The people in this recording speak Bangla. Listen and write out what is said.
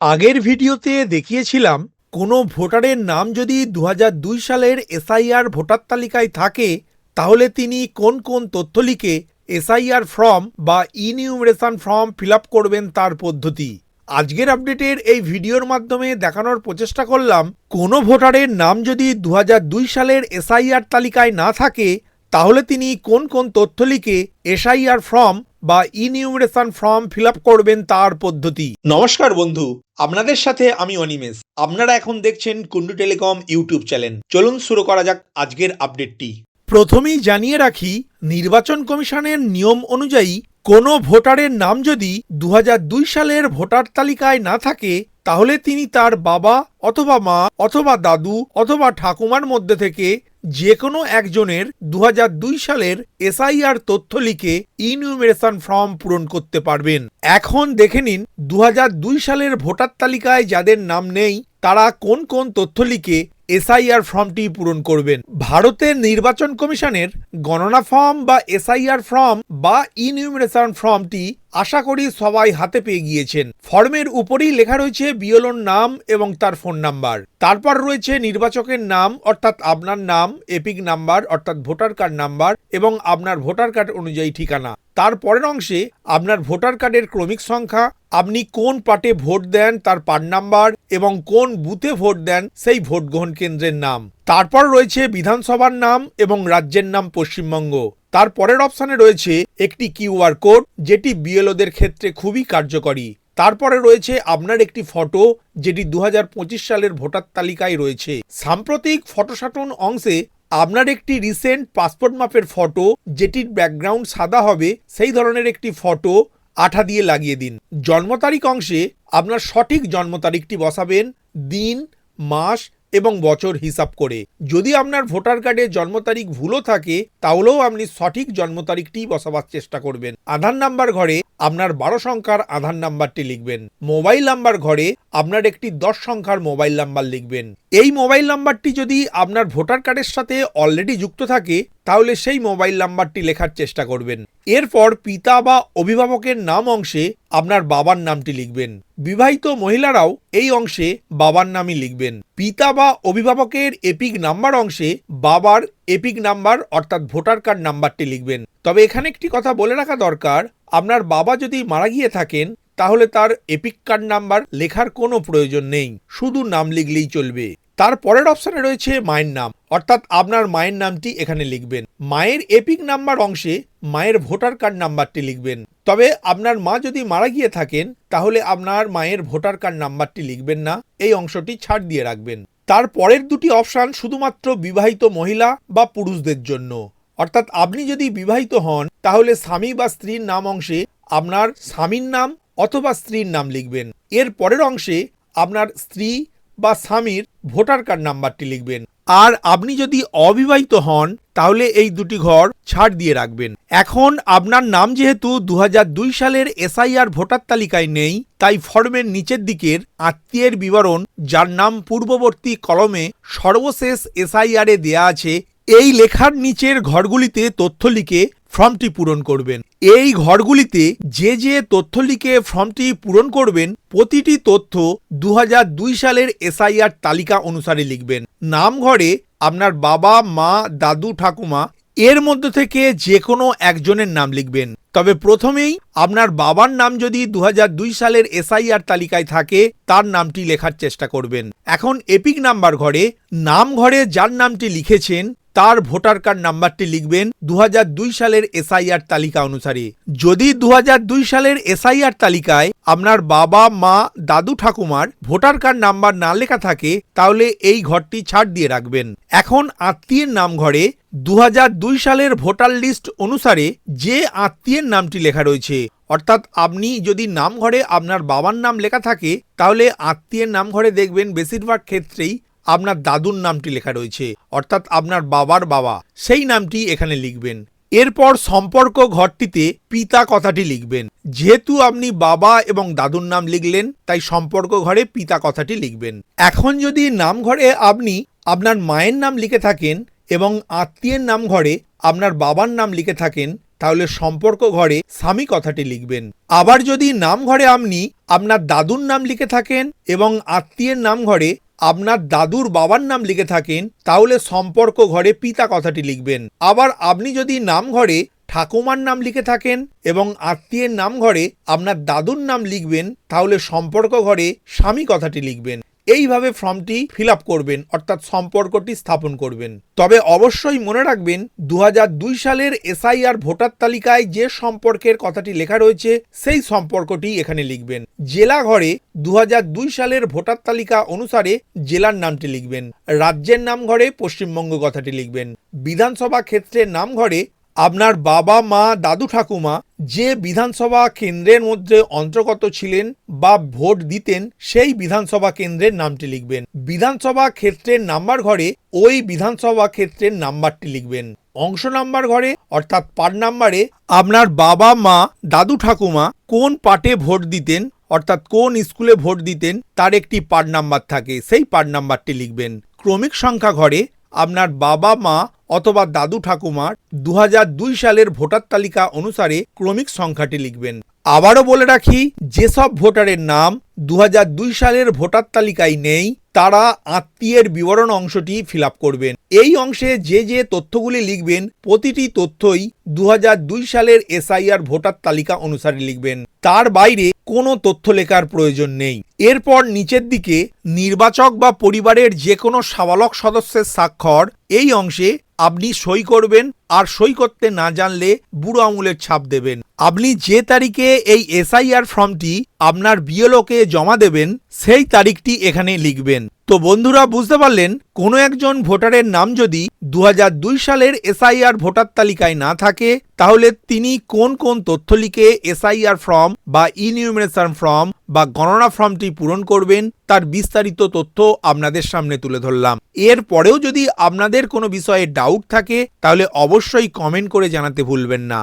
আগের ভিডিওতে দেখিয়েছিলাম, কোনো ভোটারের নাম যদি দু হাজার দুই সালের এসআইআর ভোটার তালিকায় থাকে, তাহলে তিনি কোন কোন তথ্য লিখে এসআইআর ফর্ম বা ইনিউমারেশন ফর্ম ফিল করবেন তার পদ্ধতি। আজকের আপডেটের এই ভিডিওর মাধ্যমে দেখানোর প্রচেষ্টা করলাম, কোনো ভোটারের নাম যদি দুহাজার দুই সালের এসআইআর তালিকায় না থাকে, তাহলে তিনি কোন কোন তথ্য লিখে এসআইআর ফর্ম বা ইনিউমারেশন ফর্ম ফিল করবেন তার পদ্ধতি। নমস্কার বন্ধু আপনাদের সাথে আমি অনিমেষ। আপনারা এখন দেখছেন কুন্ডু টেলিকম ইউটিউব চ্যানেল। চলুন শুরু করা যাক আজকের আপডেটটি। প্রথমেই জানিয়ে রাখি, নির্বাচন কমিশনের নিয়ম অনুযায়ী কোনো ভোটারের নাম যদি দু হাজার দুই সালের ভোটার তালিকায় না থাকে, তাহলে তিনি তার বাবা অথবা মা অথবা দাদু অথবা ঠাকুমার মধ্যে থেকে যে কোনো একজনের দু হাজার দুই সালের এসআইআর তথ্য লিখে ইনিউমেরেশন ফর্ম পূরণ করতে পারবেন। এখন দেখে নিন দু হাজার দুই সালের ভোটার তালিকায় যাদের নাম নেই, তারা কোন কোন তথ্য লিখে এসআইআর ফর্মটি পূরণ করবেন। ভারতের নির্বাচন কমিশনের গণনা ফর্ম বা এসআইআর ফর্ম বা ইনিউমারেশন ফর্মটি আশা করি সবাই হাতে পেয়ে গিয়েছেন। ফর্মের উপরেই লেখা রয়েছে বিএলওর নাম এবং তার ফোন নাম্বার। তারপর রয়েছে নির্বাচকের নাম, অর্থাৎ আপনার নাম, এপিক নাম্বার, অর্থাৎ ভোটার কার্ড নাম্বার এবং আপনার ভোটার কার্ড অনুযায়ী ঠিকানা। তার পরের অংশে আপনার ভোটার কার্ডের ক্রমিক সংখ্যা, আপনি কোন পার্টে ভোট দেন তার পার্ট নাম্বার এবং কোন বুথে ভোট দেন সেই ভোট গ্রহণ কেন্দ্রের নাম। তারপর রয়েছে বিধানসভার নাম এবং রাজ্যের নাম পশ্চিমবঙ্গ। তার পরের অপশানে রয়েছে একটি কিউআর কোড, যেটি বিএলওদের ক্ষেত্রে খুবই কার্যকরী। তারপরে রয়েছে আপনার একটি ফটো, যেটি দু হাজার পঁচিশ সালের ভোটার তালিকায় রয়েছে। সাম্প্রতিক ফটোসাটন অংশে আপনার একটি রিসেন্ট পাসপোর্ট মাপের ফটো যেটির ব্যাকগ্রাউন্ড সাদা হবে, সেই ধরনের একটি ফটো আঠা দিয়ে লাগিয়ে দিন। জন্ম তারিখ অংশে আপনার সঠিক জন্ম তারিখটি বসাবেন, দিন, মাস এবং বছর হিসাব করে। যদি আপনার ভোটার কার্ডে জন্ম তারিখ ভুলও থাকে, তাহলেও আপনি সঠিক জন্ম তারিখটি বসাবার চেষ্টা করবেন। আধার নাম্বার ঘরে আপনার বারো সংখ্যার আধার নাম্বারটি লিখবেন। মোবাইল নাম্বার ঘরে আপনার একটি দশ সংখ্যার মোবাইল নাম্বার লিখবেন। এই মোবাইল নাম্বারটি যদি আপনার ভোটার কার্ডের সাথে অলরেডি যুক্ত থাকে, তাহলে সেই মোবাইল নাম্বারটি লেখার চেষ্টা করবেন। এরপর পিতা বা অভিভাবকের নাম অংশে আপনার বাবার নামটি লিখবেন। বিবাহিত মহিলারাও এই অংশে বাবার নামই লিখবেন। পিতা বা অভিভাবকের এপিক নাম্বার অংশে বাবার এপিক নাম্বার অর্থাৎ ভোটার কার্ড নাম্বারটি লিখবেন। তবে এখানে একটি কথা বলে রাখা দরকার, আপনার বাবা যদি মারা গিয়ে থাকেন তাহলে তার এপিক কার্ড নাম্বার লেখার কোনো প্রয়োজন নেই। শুধু নাম লিখলেই চলবে। তার পরের অপশানে রয়েছে মায়ের নাম। অর্থাৎ আপনার মায়ের নামটি এখানে লিখবেন। মায়ের এপিক নাম্বার অংশে মায়ের ভোটার কার্ড নাম্বারটি লিখবেন। তবে আপনার মা যদি মারা গিয়ে থাকেন, তাহলে আপনার মায়ের ভোটার কার্ড নাম্বারটি লিখবেন না। এই অংশটি ছাড় দিয়ে রাখবেন। তার পরের দুটি অপশান শুধুমাত্র বিবাহিত মহিলা বা পুরুষদের জন্য। অর্থাৎ আপনি যদি বিবাহিত হন, তাহলে স্বামী বা স্ত্রীর নাম অংশে আপনার স্বামীর নাম অথবা স্ত্রীর নাম লিখবেন। এর পরের অংশে আপনার স্ত্রী বা স্বামীর ভোটার কার্ড নাম্বারটি লিখবেন। আর আপনি যদি অবিবাহিত হন, তাহলে এই দুটি ঘর ছাড় দিয়ে রাখবেন। এখন আপনার নাম যেহেতু দু হাজার দুই সালের এসআইআর ভোটার তালিকায় নেই, তাই ফর্মের নিচের দিকের আত্মীয়ের বিবরণ, যার নাম পূর্ববর্তী কলমে সর্বশেষ এসআইআর এ দেয়া আছে, এই লেখার নিচের ঘরগুলিতে তথ্য লিখে ফর্মটি পূরণ করবেন। এই ঘরগুলিতে যে যে তথ্য লিখে ফর্মটি পূরণ করবেন, প্রতিটি তথ্য দু হাজার দুই সালের এসআইআর তালিকা অনুসারে লিখবেন। নাম ঘরে আপনার বাবা, মা, দাদু, ঠাকুমা, এর মধ্যে থেকে যে কোনো একজনের নাম লিখবেন। তবে প্রথমেই আপনার বাবার নাম যদি দু হাজার দুই সালের এসআইআর তালিকায় থাকে, তার নামটি লেখার চেষ্টা করবেন। এখন এপিক নাম্বার ঘরে নাম ঘরে যার নামটি লিখেছেন তার ভোটার কার্ড নাম্বারটি লিখবেন দু হাজার দুই সালের এসআইআর তালিকা অনুসারে। যদি দু হাজার দুই সালের এসআইআর তালিকায় আপনার বাবা, মা, দাদু, ঠাকুমার ভোটার কার্ড নাম্বার না লেখা থাকে, তাহলে এই ঘরটি ছাড় দিয়ে রাখবেন। এখন আত্মীয়ের নাম ঘরে দু হাজার দুই সালের ভোটার লিস্ট অনুসারে যে আত্মীয়ের নামটি লেখা রয়েছে, অর্থাৎ আপনি যদি নাম ঘরে আপনার বাবার নাম লেখা থাকে, তাহলে আত্মীয়ের নাম ঘরে দেখবেন বেশিরভাগ ক্ষেত্রেই আপনার দাদুর নামটি লেখা রয়েছে, অর্থাৎ আপনার বাবার বাবা, সেই নামটি এখানে লিখবেন। এরপর সম্পর্ক ঘরটিতে পিতা কথাটি লিখবেন। যেহেতু আপনি বাবা এবং দাদুর নাম লিখলেন, তাই সম্পর্ক ঘরে পিতা কথাটি লিখবেন। এখন যদি নাম ঘরে আপনি আপনার মায়ের নাম লিখে থাকেন এবং আত্মীয়ের নাম ঘরে আপনার বাবার নাম লিখে থাকেন, তাহলে সম্পর্ক ঘরে স্বামী কথাটি লিখবেন। আবার যদি নাম ঘরে আপনি আপনার দাদুর নাম লিখে থাকেন এবং আত্মীয়ের নাম ঘরে আপনার দাদুর বাবার নাম লিখে থাকেন, তাহলে সম্পর্ক ঘরে পিতা কথাটি লিখবেন। আবার আপনি যদি নাম ঘরে ঠাকুমার নাম লিখে থাকেন এবং আত্মীয়ের নাম ঘরে আপনার দাদুর নাম লিখবেন, তাহলে সম্পর্ক ঘরে স্বামী কথাটি লিখবেন। এইভাবে ফর্মটি ফিল করবেন, অর্থাৎ সম্পর্কটি স্থাপন করবেন। তবে অবশ্যই মনে রাখবেন দু হাজার দুই সালের এসআইআর ভোটার তালিকায় যে সম্পর্কের কথাটি লেখা রয়েছে, সেই সম্পর্কটি এখানে লিখবেন। জেলা ঘরে দু হাজার দুই সালের ভোটার তালিকা অনুসারে জেলার নামটি লিখবেন। রাজ্যের নাম ঘরে পশ্চিমবঙ্গ কথাটি লিখবেন। বিধানসভা ক্ষেত্রের নাম ঘরে আপনার বাবা, মা, দাদু, ঠাকুমা যে বিধানসভা কেন্দ্রের মধ্যে অন্তর্গত ছিলেন বা ভোট দিতেন, সেই বিধানসভা কেন্দ্রের নামটি লিখবেন। বিধানসভা ক্ষেত্রের নাম্বার ঘরে ওই বিধানসভা ক্ষেত্রের নাম্বারটি লিখবেন। অংশ নাম্বার ঘরে, অর্থাৎ পার্ট নাম্বারে, আপনার বাবা, মা, দাদু, ঠাকুমা কোন পার্টে ভোট দিতেন, অর্থাৎ কোন স্কুলে ভোট দিতেন, তার একটি পার্ট নাম্বার থাকে, সেই পার্ট নাম্বারটি লিখবেন। ক্রমিক সংখ্যা ঘরে, আপনার বাবা, মা অথবা দাদু ঠাকুমার দু হাজার দুই সালের ভোটার তালিকা অনুসারে ক্রমিক সংখ্যাটি লিখবেন। আবারও বলে রাখি, যেসব ভোটারের নাম দু হাজার দুই সালের ভোটার তালিকায় নেই, তারা আত্মীয়ের বিবরণ অংশটি ফিল করবেন। এই অংশে যে যে তথ্যগুলি লিখবেন, প্রতিটি তথ্যই দু হাজার দুই সালের এসআইআর ভোটার তালিকা অনুসারে লিখবেন, তার বাইরে কোনো তথ্য লেখার প্রয়োজন নেই। এরপর নিচের দিকে, নির্বাচক বা পরিবারের যে কোনো সাবালক সদস্যের স্বাক্ষর, এই অংশে আপনি সই করবেন আর সই করতে না জানলে বুড়ো আঙুলের ছাপ দেবেন। আপনি যে তারিখে এই এসআইআর ফর্মটি আপনার বিএলওকে জমা দেবেন, সেই তারিখটি এখানে লিখবেন। তো বন্ধুরা, বুঝতে পারলেন, কোনো একজন ভোটারের নাম যদি দু হাজার দুই সালের এসআইআর ভোটার তালিকায় না থাকে, তাহলে তিনি কোন কোন তথ্য লিখে এসআইআর ফর্ম বা ইনিউমিনেশন ফর্ম বা গণনা ফর্মটি পূরণ করবেন, তার বিস্তারিত তথ্য আপনাদের সামনে তুলে ধরলাম। এর পরেও যদি আপনাদের কোনো বিষয়ে ডাউট থাকে, তাহলে অবশ্যই কমেন্ট করে জানাতে ভুলবেন না।